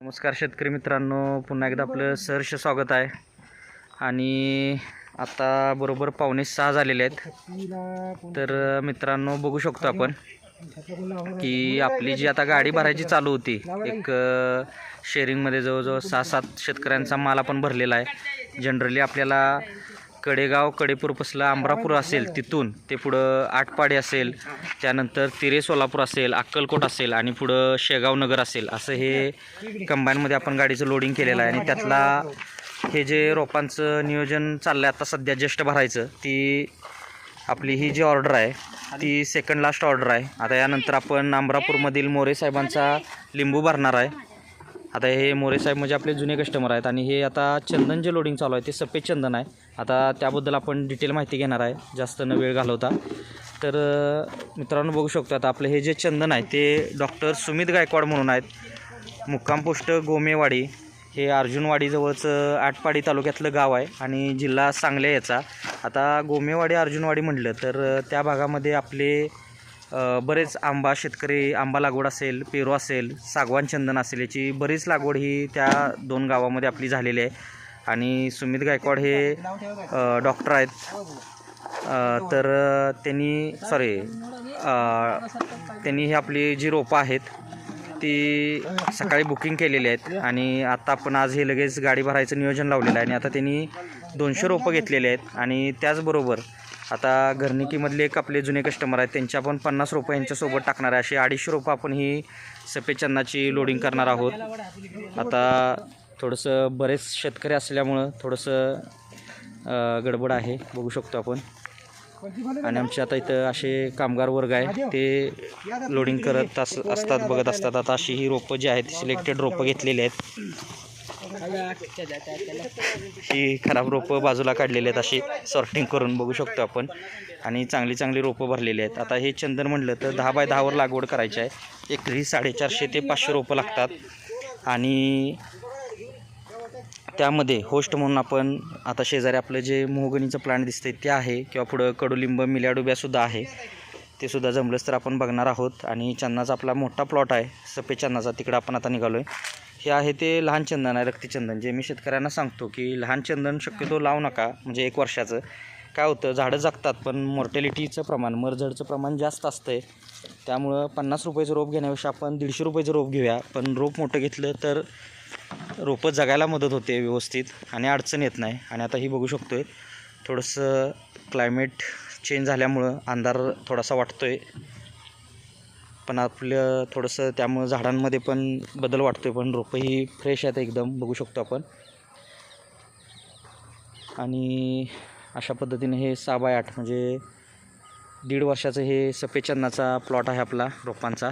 नमस्कार शेतकरी मित्रांनो पुन्हा एकदा आपलं सहर्ष स्वागत आहे. आणि आता बरोबर पावणे सहा झालेले आहेत. तर मित्रांनो बघू शकतो आपण की आपली जी आता गाडी भरायची चालू होती एक शेअरिंगमध्ये जवळजवळ सहा सात शेतकऱ्यांचा माल आपण भरलेला आहे. जनरली आपल्याला कडेगाव कडेपूरपासलं अमरापूर असेल तिथून ते पुढं आटपाडी असेल त्यानंतर तिरे सोलापूर असेल अक्कलकोट असेल आणि पुढं शेगाव नगर असेल असं हे कंबाईनमध्ये आपण गाडीचं लोडिंग केलेलं आहे. आणि त्यातला हे जे रोपांचं नियोजन चाललं आहे आता सध्या ज्येष्ठ भरायचं ती आपली ही जी ऑर्डर आहे ती सेकंड लास्ट ऑर्डर आहे. आता यानंतर आपण अमरापूरमधील मोरे साहेबांचा लिंबू भरणार आहे. आता हे मोरे साहेब म्हणजे आपले जुने कस्टमर आहेत आणि हे आता चंदन जे लोडिंग चालू आहे ते सफेद चंदन आहे. आता त्याबद्दल आपण डिटेल माहिती घेणार आहे. जास्त न वेळ घालवता. तर मित्रांनो बघू शकतो आता आपलं हे जे चंदन आहे ते डॉक्टर सुमित गायकवाड म्हणून आहेत. मुक्काम पोस्ट गोमेवाडी हे अर्जुनवाडीजवळचं आटपाडी तालुक्यातलं गाव आहे आणि जिल्हा सांगली याचा. आता गोमेवाडी अर्जुनवाडी म्हटलं तर त्या भागामध्ये आपले बरेच आंबा शेतकरी आंबा लागवड असेल पेरू असेल सागवान चंदन असेल याची बरीच लागवड ही त्या दोन गावामध्ये आपली झालेली आहे. आणि सुमित गायकवाड हे डॉक्टर आहेत. तर त्यांनी सॉरी त्यांनी ही आपली जी रोपं आहेत ती सकाळी बुकिंग केलेली आहेत. आणि आता आपण आज हे लगेच गाडी भरायचं नियोजन लावलेलं आहे. आणि आता त्यांनी दोनशे रोपं घेतलेले आहेत. आणि त्याचबरोबर आता घरनिकीमधले एक आपले जुने कस्टमर आहेत त्यांच्या आपण पन्नास रोपं यांच्यासोबत टाकणार आहे. अशी अडीचशे रोपं आपण ही सफेद चन्नाची लोडिंग करणार आहोत. आता थोडंसं बरेच शेतकरी असल्यामुळं थोडंसं गडबड आहे बघू शकतो आपण. आणि आमचे आता इथं असे कामगार वर्ग आहे ते लोडिंग करत अस असतात बघत असतात. आता अशी ही रोपं जी आहेत सिलेक्टेड रोपं घेतलेली आहेत. ही खराब रोपं बाजूला काढलेली आहेत अशी सॉर्टिंग करून बघू शकतो आपण. आणि चांगली चांगली रोपं भरलेली आहेत. आता हे चंदन म्हटलं तर दहा बाय दहावर लागवड करायची आहे. एकरी साडेचारशे ते पाचशे रोपं लागतात. आणि त्यामध्ये होस्ट म्हणून आपण आता शेजारी आपलं जे मोहगणीचं प्लांट दिसतंय ते आहे किंवा पुढं कडुलिंब मिल्याडुब्यासुद्धा आहे. ते सुद्धा जमलंच तर आपण बघणार आहोत. आणि चन्नाचा आपला मोठा प्लॉट आहे. सफेद चन्नाचा. तिकडं आपण आता निघालो आहे हे आहे ते लहान चंदन आहे रक्तचंदन जे मी शेतकऱ्यांना सांगतो की लहान चंदन शक्यतो लावू नका म्हणजे एक वर्षाचं. काय होतं झाडं जगतात पण मॉर्टॅलिटीचं प्रमाण मरझडचं प्रमाण जास्त असतं आहे त्यामुळं पन्नास रुपयाचं रोप घेण्यापेक्षा आपण दीडशे रुपयाचं रोप घेऊया. पण रोप मोठं घेतलं तर रोपं जगायला मदत होते व्यवस्थित आणि अडचण येत नाही. आणि आता ही बघू शकतो आहे थोडंसं क्लायमेट चेंज झाल्यामुळं अंधार थोडासा वाटतो आहे पण आपलं थोडंसं त्यामुळं झाडांमध्ये पण बदल वाटतो आहे पण रोपं ही फ्रेश आहेत एकदम बघू शकतो आपण. आणि अशा पद्धतीने हे सहा बाय आठ म्हणजे दीड वर्षाचं हे सफेचंदाचा प्लॉट आहे आपला रोपांचा.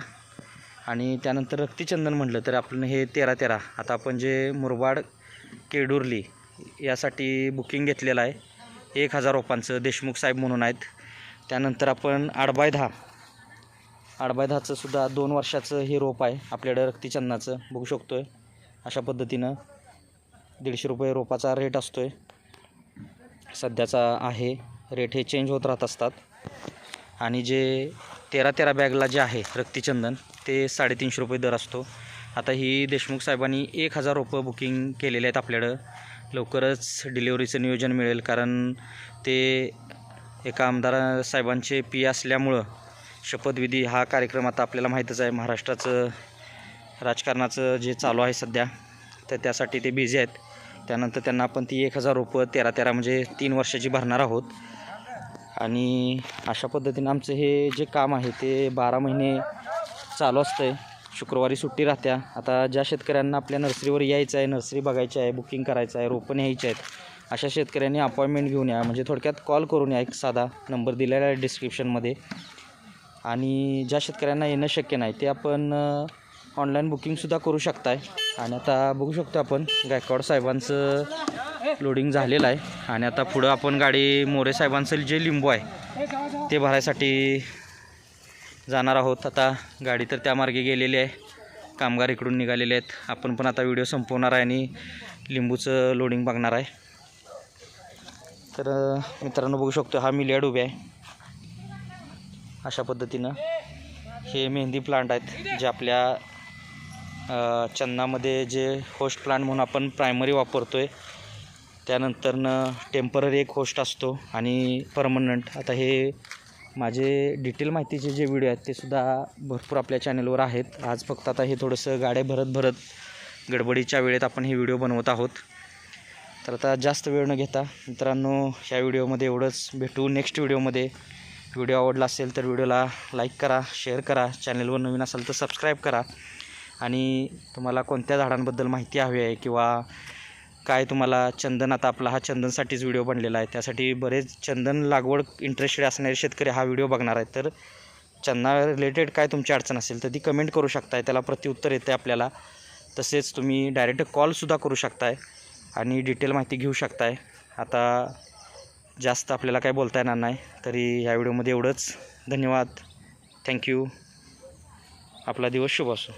आणि त्यानंतर रक्तीचंदन म्हटलं तर आपण हे तेरा तेरा आता आपण जे मुरबाड केडुर्ली यासाठी बुकिंग घेतलेलं आहे. एक हजार रोपांचं देशमुख साहेब म्हणून आहेत. त्यानंतर आपण आठ बाय दहा आडबायधाचं सुद्धा दोन वर्षाचं हे रोप आहे. आपल्याकडं रक्तीचंदाचं बघू शकतो आहे अशा पद्धतीनं दीडशे रुपये रोपाचा रेट असतो आहे सध्याचा आहे. रेट हे चेंज होत राहत असतात. आणि जे तेरा तेरा बॅगला जे आहे रक्तीचंदन ते साडेतीनशे रुपये दर असतो. आता ही देशमुख साहेबांनी एक हजार रोपं बुकिंग केलेले आहेत आपल्याकडं. लवकरच डिलेवरीचं नियोजन मिळेल. कारण ते एका आमदार साहेबांचे पी असल्यामुळं शपथविधी हा कार्यक्रम आता आपल्याला माहीतच आहे. महाराष्ट्राचं राजकारणाचं जे चालू आहे सध्या तर त्यासाठी ते बिझी आहेत. त्यानंतर त्यांना आपण ती एक हजार रुपये तेरा तेरा म्हणजे तीन वर्षाची भरणार आहोत. आणि अशा पद्धतीनं आमचं हे जे काम आहे ते बारा महिने चालू असतं आहे शुक्रवारी सुट्टी राहत्या. आता ज्या शेतकऱ्यांना आपल्या नर्सरीवर यायचं आहे नर्सरी बघायची आहे बुकिंग करायचं आहे रोपं न्यायची आहेत अशा शेतकऱ्यांनी अपॉइंटमेंट घेऊन या. म्हणजे थोडक्यात कॉल करून या. एक साधा नंबर दिलेला आहे डिस्क्रिप्शनमध्ये. आणि ज्या शेतकऱ्यांना येणं शक्य नाही ते आपण ऑनलाईन बुकिंगसुद्धा करू शकताय. आणि आता बघू शकतो आपण गायकवाड साहेबांचं लोडिंग झालेलं आहे. आणि आता पुढं आपण गाडी मोरे साहेबांचं जे लिंबू आहे ते भरायसाठी जाणार आहोत. आता गाडी तर त्या मार्गे गेलेली आहे. कामगार इकडून निघालेले आहेत. आपण पण आता व्हिडिओ संपवणार आहे आणि लिंबूचं लोडिंग बघणार आहे. तर मित्रांनो बघू शकतो हा मिलियाड उभे आहे. अशा पद्धतीनं हे मेहंदी प्लांट आहेत जे आपल्या चन्नामध्ये जे होस्ट प्लांट म्हणून आपण प्रायमरी वापरतो आहे त्यानंतरनं टेंपररी एक होस्ट असतो आणि परमनंट आता हे माझे डिटेल माहितीचे जे व्हिडिओ आहेत ते सुद्धा भरपूर आपल्या चॅनलवर आहेत. आज फक्त आता हे थोडंसं गाड्या भरत भरत गडबडीच्या वेळेत आपण हे व्हिडिओ बनवत आहोत. तर आता जास्त वेळ न घेता मित्रांनो ह्या व्हिडिओमध्ये एवढंच. भेटू नेक्स्ट व्हिडिओमध्ये व्हिडिओ आवडला असेल तर व्हिडिओला लाईक करा शेअर करा चॅनलवर नवीन असाल तर सबस्क्राईब करा. आणि तुम्हाला कोणत्या झाडांबद्दल माहिती हवी आहे किंवा काय तुम्हाला चंदन आता आपला हा चंदनसाठीच व्हिडिओ बनलेला आहे त्यासाठी बरेच चंदन लागवड इंटरेस्टेड असणारे शेतकरी हा व्हिडिओ बघणार आहेत. तर चंदना रिलेटेड काय तुमची अडचण असेल तर ती कमेंट करू शकताय त्याला प्रत्युत्तर येते आपल्याला. तसेच तुम्ही डायरेक्ट कॉलसुद्धा करू शकताय आणि डिटेल माहिती घेऊ शकताय. आता जास्त आपल्याला काय बोलता येणार नाही. तरी ह्या व्हिडिओमध्ये एवढंच. धन्यवाद. थँक्यू आपला दिवस शुभ असो.